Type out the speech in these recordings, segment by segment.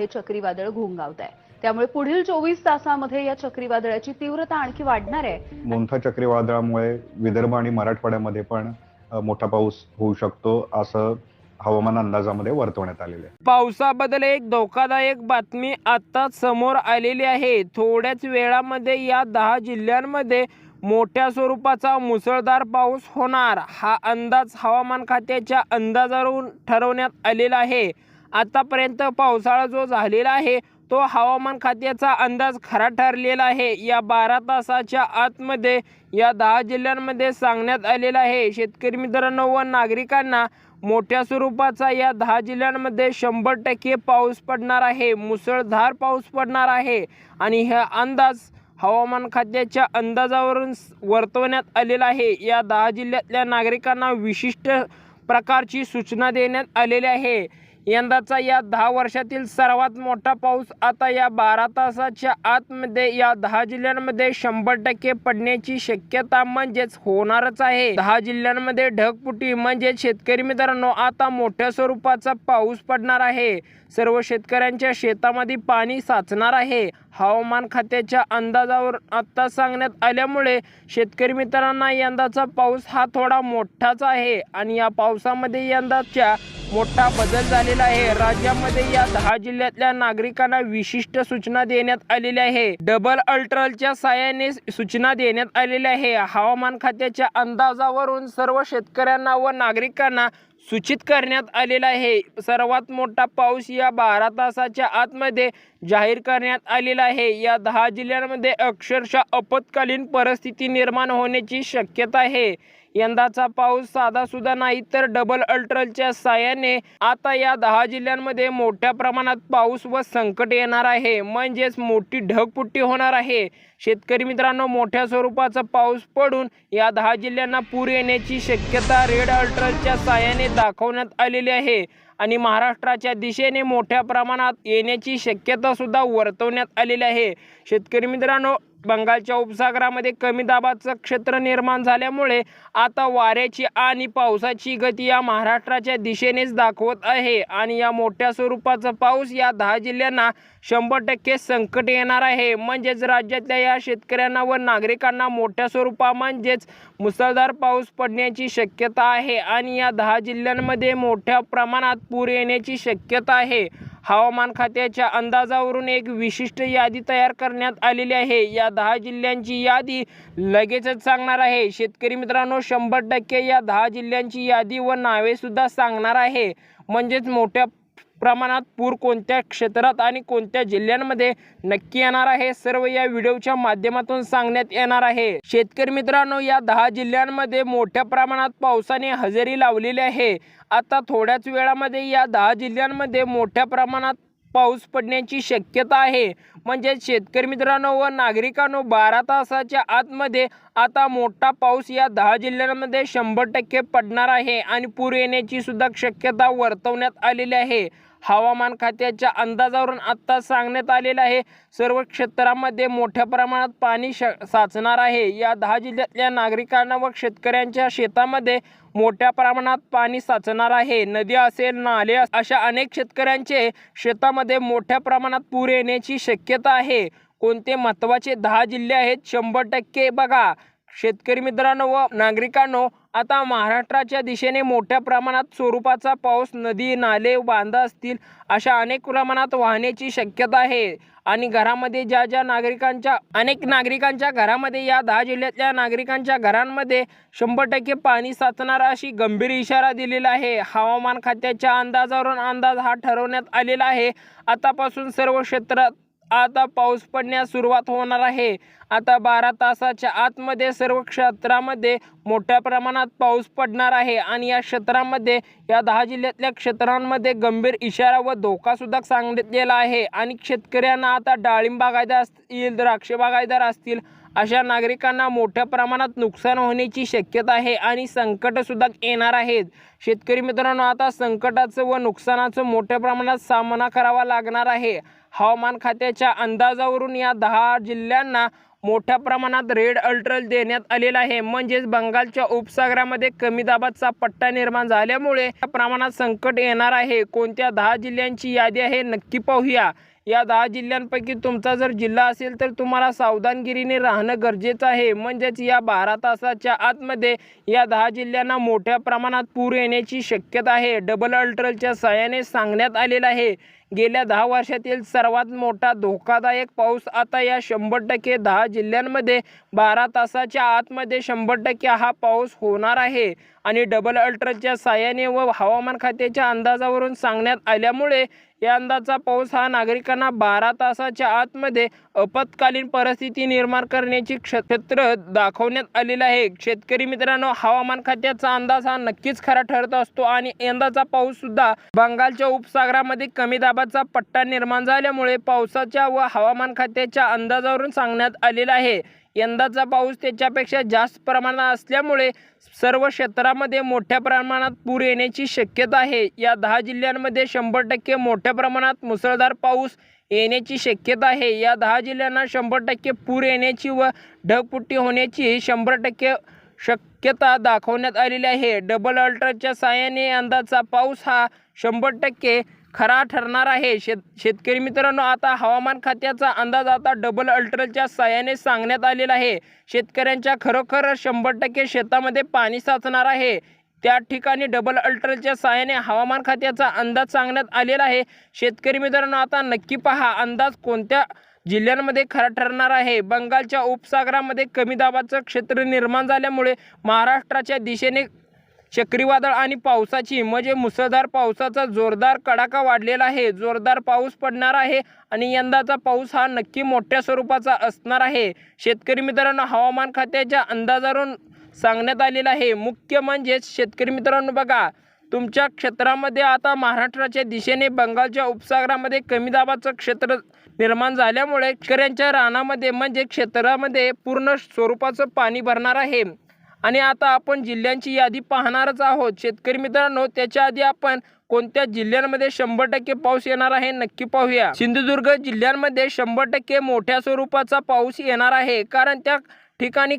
हे चक्रीवादळ घोंगावत आहे. त्यामुळे पुढील चोवीस तासामध्ये या चक्रीवादळाची तीव्रता आणखी वाढणार आहे. मोंथा चक्रीवादळामुळे विदर्भ आणि मराठवाड्यामध्ये पण मोठा पाऊस होऊ शकतो असं हवामान अंदाजामध्ये वर्तवण्यात आलेलं आहे. पावसाबद्दल एक धोकादायक बातमी आता समोर आलेली आहे. थोड्याच वेळामध्ये या दहा जिल्ह्यांमध्ये मोठ्या स्वरूपाचा मुसळधार पाऊस होणार. हा अंदाज हवामान खात्याच्या अंदाजावरून ठरवण्यात आलेला आहे. आतापर्यंत पावसाळा जो झालेला आहे तो हवामान खात्याचा अंदाज खरा ठरलेला आहे. या बारा तासाच्या आतमध्ये या दहा जिल्ह्यांमध्ये सांगण्यात आलेला आहे शेतकरी मित्रांनो व नागरिकांना मोठ्या स्वरूपाचा या दहा जिल्ह्यांमध्ये शंभर टक्के पाऊस पडणार आहे मुसळधार पाऊस पडणार आहे. आणि हा अंदाज हवामान खात्याच्या अंदाजावरून वर्तवण्यात आलेला आहे. या दहा जिल्ह्यातल्या नागरिकांना विशिष्ट प्रकारची सूचना देण्यात आलेली आहे. यंदाचा या दहा वर्षातील सर्वात मोठा पाऊस आता या बारा तासाच्या आतमध्ये या दहा जिल्ह्यांमध्ये शंभर टक्के पडण्याची शक्यता म्हणजेच होणारच आहे. दहा जिल्ह्यांमध्ये ढगपुटी म्हणजे शेतकरी मित्रांनो आता मोठ्या स्वरूपाचा पाऊस पडणार आहे. सर्व शेतकऱ्यांच्या शेतामध्ये पाणी साचणार आहे. हवामान खात्याच्या अंदाजावर आत्ता सांगण्यात आल्यामुळे शेतकरी मित्रांना यंदाचा पाऊस हा थोडा मोठाच आहे आणि या पावसामध्ये यंदाच्या मोठा बदल झालेला आहे. राज्यामध्ये या दहा जिल्ह्यातल्या नागरिकांना विशिष्ट सूचना देण्यात आलेल्या आहे. डबल अल्ट्रलच्या साहाय्याने सूचना देण्यात आलेल्या आहे. हवामान खात्याच्या अंदाजावरून सर्व शेतकऱ्यांना व नागरिकांना सूचित करण्यात आलेला आहे. सर्वात मोठा पाऊस या बारा तासाच्या आतमध्ये जाहीर करण्यात आलेला आहे. या दहा जिल्ह्यांमध्ये अक्षरशः आपत्कालीन परिस्थिती निर्माण होण्याची शक्यता आहे. यंदाचा पाऊस साधा सुद्धा नाही तर डबल अल्ट्रलच्या साहाय्याने आता या दहा जिल्ह्यांमध्ये मोठ्या प्रमाणात पाऊस व संकट येणार आहे. म्हणजेच मोठी ढगपुट्टी होणार आहे. शेतकरी मित्रांनो मोठ्या स्वरूपाचा पाऊस पडून या दहा जिल्ह्यांना पूर येण्याची शक्यता रेड अल्ट्रलच्या साहाय्याने दाखवण्यात आलेली आहे. आणि महाराष्ट्राच्या दिशेने मोठ्या प्रमाणात येण्याची शक्यता सुद्धा वर्तवण्यात आलेली आहे. शेतकरी मित्रांनो बंगालच्या उपसागरामध्ये कमी दाबाचं क्षेत्र निर्माण झाल्यामुळे आता वाऱ्याची आणि पावसाची गती या महाराष्ट्राच्या दिशेनेच दाखवत आहे. आणि या मोठ्या स्वरूपाचा पाऊस या दहा जिल्ह्यांना शंभर टक्के संकट येणार आहे. म्हणजेच राज्यातल्या या शेतकऱ्यांना व नागरिकांना मोठ्या स्वरूपा म्हणजेच मुसळधार पाऊस पडण्याची शक्यता आहे. आणि या दहा जिल्ह्यांमध्ये मोठ्या प्रमाणात पूर येण्याची शक्यता आहे. हवामान खात्याच्या अंदाजावरून एक विशिष्ट यादी तयार करण्यात आलेली आहे. या दहा जिल्ह्यांची यादी लगेचच सांगणार आहे. शेतकरी मित्रांनो शंभर टक्के या दहा जिल्ह्यांची यादी व नावे सुद्धा सांगणार आहे. म्हणजेच मोठ्या प्रमाणात पूर कोणत्या क्षेत्रात आणि कोणत्या जिल्ह्यांमध्ये नक्की येणार आहे? सर्व या व्हिडिओच्या माध्यमातून सांगण्यात येणार आहे. शेतकरी मित्रांनो या दहा जिल्ह्यांमध्ये मोठ्या प्रमाणात पावसाने हजेरी लावलेली आहे. आता थोड्याच वेळामध्ये या दहा जिल्ह्यांमध्ये मोठ्या प्रमाणात पाऊस पडण्याची शक्यता आहे. म्हणजे शेतकरी मित्रांनो व नागरिकांनो बारा तासाच्या आतमध्ये आता मोठा पाऊस या दहा जिल्ह्यांमध्ये शंभर टक्के पडणार आहे आणि पूर येण्याची सुद्धा शक्यता वर्तवण्यात आलेली आहे. हवामान खात्याच्या अंदाजावरून आत्ता सांगण्यात आलेलं आहे. सर्व क्षेत्रामध्ये मोठ्या प्रमाणात पाणी श साचणार आहे. या दहा जिल्ह्यातल्या नागरिकांना व शेतकऱ्यांच्या शेतामध्ये मोठ्या प्रमाणात पाणी साचणार आहे. नदी असेल नाले अशा अनेक शेतकऱ्यांचे शेतामध्ये मोठ्या प्रमाणात पूर येण्याची शक्यता आहे. कोणते महत्त्वाचे दहा जिल्हे आहेत? शंभर टक्के बघा. शेतकरी मित्रांनो व नागरिकांनो आता महाराष्ट्राच्या दिशेने मोठ्या प्रमाणात स्वरूपाचा पाऊस नदी नाले बांधा असतील अशा अनेक प्रमाणात वाहण्याची शक्यता आहे. आणि घरामध्ये ज्या ज्या नागरिकांच्या अनेक नागरिकांच्या घरामध्ये या दहा जिल्ह्यातल्या नागरिकांच्या घरांमध्ये शंभर टक्के पाणी साचणार अशी गंभीर इशारा दिलेला आहे. हवामान खात्याच्या अंदाजावरून अंदाज हा ठरवण्यात आलेला आहे. आतापासून सर्व क्षेत्रात आता पाऊस पडण्यास सुरुवात होणार आहे. आता बारा तासाच्या आतमध्ये सर्व क्षेत्रामध्ये मोठ्या प्रमाणात पाऊस पडणार आहे आणि या क्षेत्रामध्ये या दहा जिल्ह्यातल्या क्षेत्रांमध्ये गंभीर इशारा व धोकासुद्धा सांगितलेला आहे. आणि शेतकऱ्यांना आता डाळिंब बागायदार असतील द्राक्ष बागायदार असतील अशा नागरिकांना मोठ्या प्रमाणात नुकसान होण्याची शक्यता आहे आणि संकटसुद्धा येणार आहेत. शेतकरी मित्रांनो आता संकटाचं व नुकसानाचं मोठ्या प्रमाणात सामना करावा लागणार आहे. हवामान खात्याच्या अंदाजावरून या दहा जिल्ह्यांना मोठ्या प्रमाणात रेड अलर्ट देण्यात आलेला आहे. म्हणजेच बंगालच्या उपसागरामध्ये कमी दाबाचा पट्टा निर्माण झाल्यामुळे या प्रमाणात संकट येणार आहे. कोणत्या दहा जिल्ह्यांची यादी आहे नक्की पाहूया. या दहा जिल्ह्यांपैकी तुमचा जर जिल्हा असेल तर तुम्हाला सावधानगिरीने राहणं गरजेचं आहे. म्हणजेच या बारा तासाच्या आतमध्ये या दहा जिल्ह्यांना मोठ्या प्रमाणात पूर येण्याची शक्यता आहे. डबल अल्ट्रलच्या सहाय्याने सांगण्यात आलेलं आहे. गेल्या दहा वर्षातील सर्वात मोठा धोकादायक पाऊस आता या शंभर टक्के दहा जिल्ह्यांमध्ये बारा तासाच्या आतमध्ये शंभर टक्के हा पाऊस होणार आहे. आणि डबल अल्ट्रलच्या साह्याने व हवामान खात्याच्या अंदाजावरून सांगण्यात आल्यामुळे यंदाचा पाऊस हा नागरिकांना बारा तासाच्या आतमध्ये आपत्कालीन परिस्थिती निर्माण करण्याची क्षेत्र दाखवण्यात आलेलं आहे. शेतकरी मित्रांनो हवामान खात्याचा अंदाज हा नक्कीच खरा ठरत असतो आणि यंदाचा पाऊस सुद्धा बंगालच्या उपसागरामध्ये कमी दाबाचा पट्टा निर्माण झाल्यामुळे पावसाच्या व हवामान खात्याच्या अंदाजावरून सांगण्यात आलेला आहे. यंदाचा पाऊस त्याच्यापेक्षा जास्त प्रमाणात असल्यामुळे सर्व क्षेत्रामध्ये मोठ्या प्रमाणात पूर येण्याची शक्यता आहे. या दहा जिल्ह्यांमध्ये शंभर टक्के मोठ्या प्रमाणात मुसळधार पाऊस येण्याची शक्यता आहे. या दहा जिल्ह्यांना शंभर टक्के पूर येण्याची व ढगपुट्टी होण्याची शंभर टक्के शक्यता दाखवण्यात आलेली आहे. डबल अल्ट्राच्या साहाय्याने यंदाचा पाऊस हा शंभर टक्के खरा ठरणार आहे. शेत शेतकरी मित्रांनो आता हवामान खात्याचा अंदाज आता डबल अल्ट्रलच्या साह्याने सांगण्यात आलेला आहे. शेतकऱ्यांच्या खरोखर शंभर टक्के शेतामध्ये पाणी साचणार आहे. त्या ठिकाणी डबल अल्ट्रलच्या साह्याने हवामान खात्याचा अंदाज सांगण्यात आलेला आहे. शेतकरी मित्रांनो आता नक्की पहा अंदाज कोणत्या जिल्ह्यांमध्ये खरा ठरणार आहे? बंगालच्या उपसागरामध्ये कमी दाबाचं क्षेत्र निर्माण झाल्यामुळे महाराष्ट्राच्या दिशेने चक्रीवादळ आणि पावसाची म्हणजे मुसळधार पावसाचा जोरदार कडाका वाढलेला आहे. जोरदार पाऊस पडणार आहे आणि यंदाचा पाऊस हा नक्की मोठ्या स्वरूपाचा असणार आहे. शेतकरी मित्रांनो हवामान खात्याच्या अंदाजावरून सांगण्यात आलेलं आहे. मुख्य म्हणजे शेतकरी मित्रांनो बघा तुमच्या क्षेत्रामध्ये आता महाराष्ट्राच्या दिशेने बंगालच्या उपसागरामध्ये कमी दाबाचं क्षेत्र निर्माण झाल्यामुळे शेतकऱ्यांच्या रानामध्ये म्हणजे क्षेत्रामध्ये पूर्ण स्वरूपाचं पाणी भरणार आहे. आणि आता आपण जिल्ह्यांची यादी पाहणारच आहोत. शेतकरी मित्रांनो त्याच्या आधी आपण कोणत्या जिल्ह्यांमध्ये शंभर टक्के पाऊस येणार आहे नक्की पाहूया. सिंधुदुर्ग जिल्ह्यांमध्ये शंभर टक्के मोठ्या स्वरूपाचा पाऊस येणार आहे. कारण त्या ठिकाणी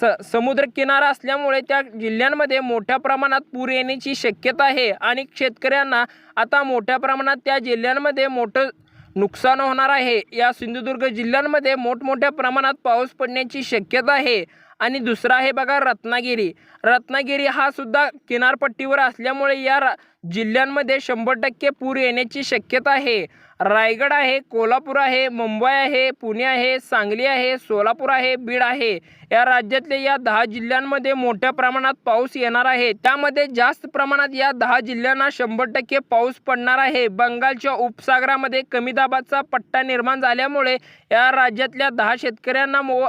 स समुद्र किनारा असल्यामुळे त्या जिल्ह्यांमध्ये मोठ्या प्रमाणात पूर येण्याची शक्यता आहे. आणि शेतकऱ्यांना आता मोठ्या प्रमाणात त्या जिल्ह्यांमध्ये मोठं नुकसान होणार आहे. या सिंधुदुर्ग जिल्ह्यांमध्ये मोठमोठ्या प्रमाणात पाऊस पडण्याची शक्यता आहे. आणि दुसरा आहे बघा रत्नागिरी. रत्नागिरी हा सुद्धा किनारपट्टीवर असल्यामुळे या रा जिल्ह्यांमध्ये शंभर टक्के पूर येण्याची शक्यता आहे. रायगड आहे कोल्हापूर आहे मुंबई आहे पुणे आहे सांगली आहे सोलापूर आहे बीड आहे. या राज्यातल्या या दहा जिल्ह्यांमध्ये मोठ्या प्रमाणात पाऊस येणार आहे. त्यामध्ये जास्त प्रमाणात या दहा जिल्ह्यांना शंभर टक्के पाऊस पडणार आहे. बंगालच्या उपसागरामध्ये कमी दाबाचा पट्टा निर्माण झाल्यामुळे या राज्यातल्या दहा शेतकऱ्यांना मो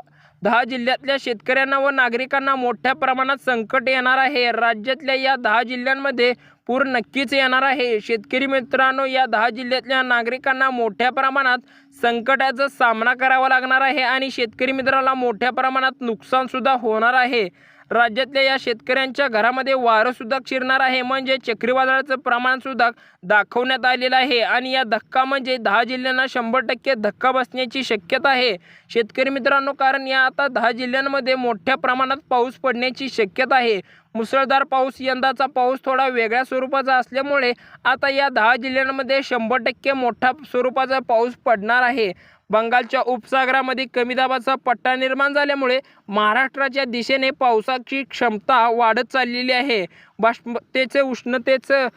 दहा जिल्ह्यातल्या शेतकऱ्यांना व नागरिकांना मोठ्या प्रमाणात संकट येणार आहे. राज्यातल्या या दहा जिल्ह्यांमध्ये पूर नक्कीच येणार आहे. शेतकरी मित्रांनो या दहा जिल्ह्यातल्या नागरिकांना मोठ्या प्रमाणात संकटाचा सामना करावा लागणार आहे आणि शेतकरी मित्राला मोठ्या प्रमाणात नुकसानसुद्धा होणार आहे. राज्यातल्या या शेतकऱ्यांच्या घरामध्ये वारंसुद्धा शिरणार आहे. म्हणजे चक्रीवादळाचं प्रमाणसुद्धा दाखवण्यात आलेलं आहे. आणि या धक्का म्हणजे दहा जिल्ह्यांना शंभर टक्के धक्का बसण्याची शक्यता आहे. शेतकरी मित्रांनो कारण या आता दहा जिल्ह्यांमध्ये मोठ्या प्रमाणात पाऊस पडण्याची शक्यता आहे. मुसळधार पाऊस यंदाचा पाऊस थोडा वेगळ्या स्वरूपाचा असल्यामुळे आता या दहा जिल्ह्यांमध्ये शंभर टक्के मोठा स्वरूपाचा पाऊस पडणार आहे. बंगालच्या उपसागरामध्ये कमी दाबाचा पट्टा निर्माण झाल्यामुळे महाराष्ट्राच्या दिशेने पावसाची क्षमता वाढत चाललेली आहे. बाष्पतेचे उष्णतेचं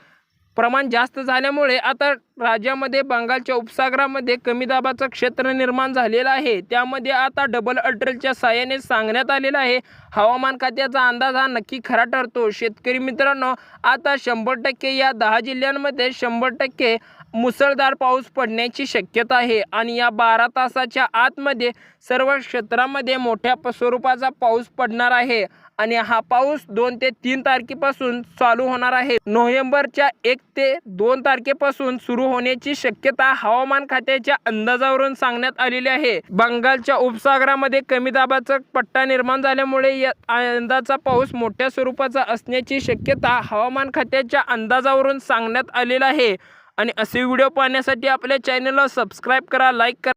प्रमाण जास्त झाल्यामुळे आता राज्यामध्ये बंगालच्या उपसागरामध्ये कमी दाबाचं क्षेत्र निर्माण झालेलं आहे. त्यामध्ये आता डबल अल्ट्रलच्या साह्याने सांगण्यात आलेलं आहे. हवामान खात्याचा अंदाज हा नक्की खरा ठरतो. शेतकरी मित्रांनो आता शंभर टक्के या दहा जिल्ह्यांमध्ये शंभर टक्के मुसळधार पाऊस पडण्याची शक्यता आहे. आणि या बारा तासाच्या आतमध्ये सर्व क्षेत्रामध्ये मोठ्या प- स्वरूपाचा पाऊस पडणार आहे. आणि हा पाऊस दोन ते तीन तारखेपासून चालू होणार आहे. नोव्हेंबरच्या एक ते दोन तारखेपासून सुरू होण्याची शक्यता हवामान खात्याच्या अंदाजावरून सांगण्यात आलेली आहे. बंगालच्या उपसागरामध्ये कमी दाबाचा पट्टा निर्माण झाल्यामुळे या यंदाचा पाऊस मोठ्या स्वरूपाचा असण्याची शक्यता हवामान खात्याच्या अंदाजावरून सांगण्यात आलेला आहे. आणि असे व्हिडिओ पाहण्यासाठी आपल्या चॅनलला सबस्क्राईब करा लाईक करा.